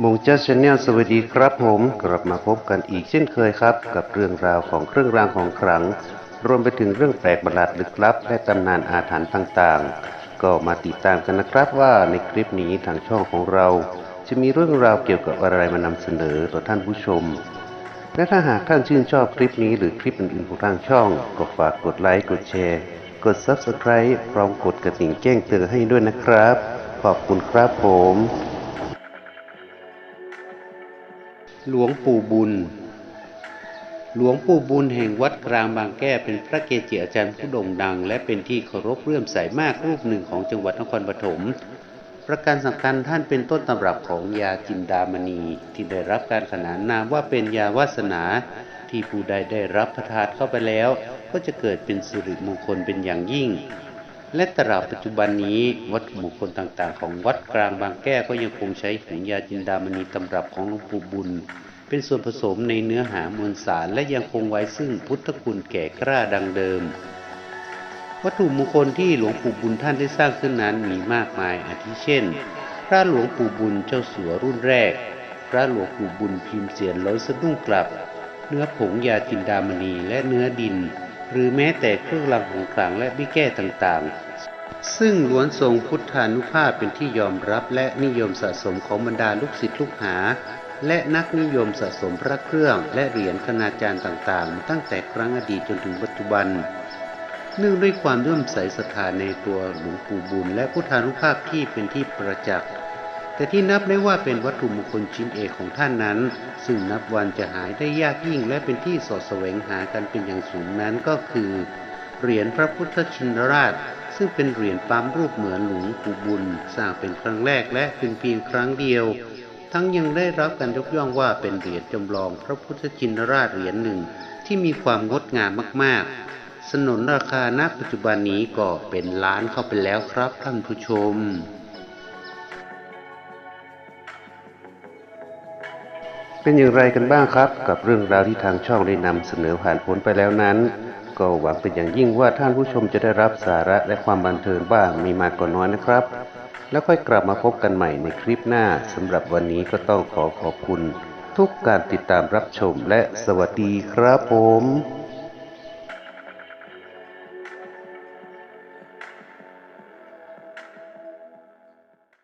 มงจัสชาแนลสวัสดีครับผมกลับมาพบกันอีกเช่นเคยครับ กับเรื่องราวของเครื่องรางของขลัง รวมไปถึงเรื่องแปลกประหลาดลึกลับ และตำนานอาถรรพ์ต่างๆ ก็มาติดตามกันนะครับว่าในคลิปนี้ทางช่องของเรา จะมีเรื่องราวเกี่ยวกับอะไรมานำเสนอต่อท่านผู้ชม และถ้าหากท่านชื่นชอบคลิปนี้หรือคลิปอื่นๆของทางช่อง ก็ฝากกดไลค์กดแชร์ กด Subscribe พร้อมกดกระดิ่งแจ้งเตือนให้ด้วยนะครับ ขอบคุณครับผม หลวงปู่บุญ หลวงปู่บุญแห่งวัดกลางบางแก้เป็นพระเกจิอาจารย์ผู้โด่งดัง และเป็นที่เคารพเลื่อมใสมากรูปหนึ่งของจังหวัดนครปฐม ประการสำคัญท่านเป็นต้นตำรับของยาจินดามณีที่ได้รับการขนานนามว่าเป็นยาวาสนาที่ผู้ใดได้รับประทานเข้าไปแล้ว ก็จะเกิดเป็นสิริมงคลเป็นอย่างยิ่ง และตราบปัจจุบันนี้วัตถุมงคลต่างๆ ของวัดกลางบางแก้วก็ยังคงใช้หินยาจินดามณีตำรับของหลวงปู่บุญ เป็นส่วนผสมในเนื้อหามวลสารและยังคงไว้ซึ่งพุทธคุณแก่กล้าดังเดิม วัตถุมงคลที่หลวงปู่บุญท่านได้สร้างขึ้นนั้นมีมากมายอาทิเช่น พระหลวงปู่บุญเจ้าสัวรุ่นแรก พระหลวงปู่บุญพิมพ์เสียนร้อยสะดุ้งกลับ เนื้อผงยาจินดามณีและเนื้อดิน หรือแม้แต่เครื่องรางของขลังและบิแก้ต่างๆ ซึ่งล้วนทรงพุทธานุภาพเป็นที่ยอมรับและนิยมสะสมของบรรดาลูกศิษย์ลูกหา และนักนิยมสะสมพระเครื่องและเหรียญคณาจารย์ต่างๆ ตั้งแต่ครั้งอดีตจนถึงปัจจุบันเนื่องด้วยความเลื่อมใสศรัทธาในตัวหลวงปู่บุญและพุทธานุภาพที่เป็นที่ประจักษ์ แต่ที่นับได้ว่าเป็นวัตถุมงคลชิ้นเอกของท่านนั้น ซึ่งนับวันจะหายได้ยากยิ่งและเป็นที่สอดแสวงหากันเป็นอย่างสูงนั้นก็คือ เหรียญพระพุทธชินราช ซึ่งเป็นเหรียญปั๊มรูปเหมือนหลวงปู่บุญ สร้างเป็นครั้งแรกและเป็นเพียงครั้งเดียว ทั้งยังได้รับการยกย่องว่าเป็นเหรียญจำลองพระพุทธชินราชเหรียญหนึ่งที่มีความงดงามมากๆ สนนราคาณปัจจุบันนี้ก็เป็นล้านเข้าไปแล้วครับท่านผู้ชม เป็นอย่างไรกันบ้างครับ กับเรื่องราวที่ทางช่องได้นำเสนอผ่านพ้นไปแล้วนั้น ก็หวังเป็นอย่างยิ่งว่าท่านผู้ชมจะได้รับสาระและความบันเทิงบ้างมีมากกว่าน้อยนะครับ แล้วค่อยกลับมาพบกันใหม่ในคลิปหน้าสำหรับวันนี้ก็ต้องขอขอบคุณ ทุกการติดตามรับชมและสวัสดีครับผม